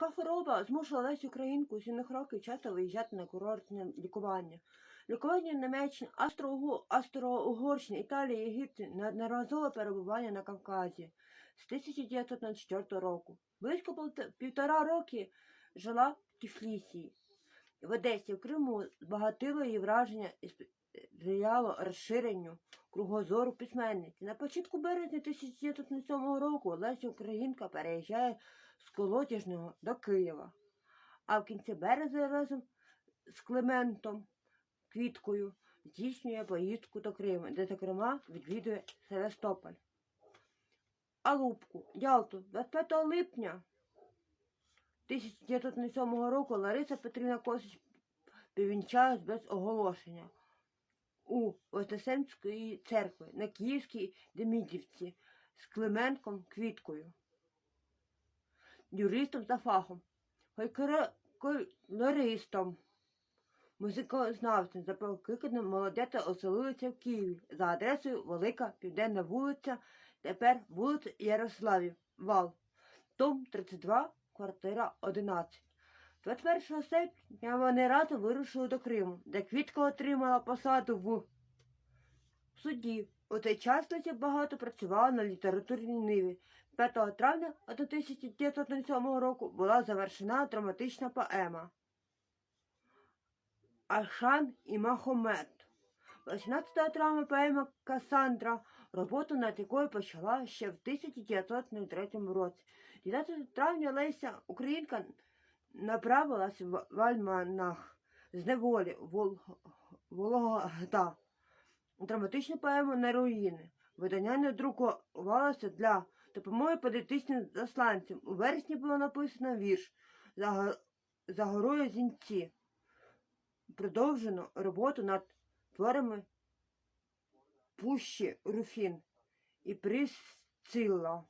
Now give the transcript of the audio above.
Важка хвороба змусила Лесю Українку з юних років часто виїжджати на курортне лікування. Лікування в Німеччині, Австро-Угорщині, Італії, Єгипті, неодноразове перебування на Кавказі з 1904 року. Близько півтора роки жила в Тифлісі. В Одесі, в Криму збагатило її враження і сприяло розширенню кругозору письменниці. На початку березня 1907 року Леся Українка переїжджає з Колотіжного до Києва, а в кінці березня разом з Клементом Квіткою здійснює поїздку до Криму, де, зокрема, відвідує Севастополь. Алупку, Ялту, 25 липня 1907 року Лариса Петрівна Косич повінчалась без оголошення у Вознесенської церкви на Київській Демідівці з Клименком Квіткою, юристом за фахом, фольклористом, музикознавцем за покликанням молодята оселилися в Києві за адресою Велика Південна вулиця, тепер вулиця Ярославів, Вал, том 32, квартира 11. 21 серпня вони разом вирушили до Криму, де Квітка отримала посаду в суді. У цей час Леся багато працювала на літературній ниві. 5 травня 1907 року була завершена драматична поема Ашан і Махомед. 18 травня поема Касандра, роботу над якою почала ще в 1903 році. 19 травня Леся Українка направилась в в Альманах з неволі Вол... Вологда. Драматичну поему на руїни. Видання не друкувалося для допомоги політичним засланцям. У вересні було написано вірш за горою зінці. Продовжено роботу над творами Пущі Руфін і Присцилла.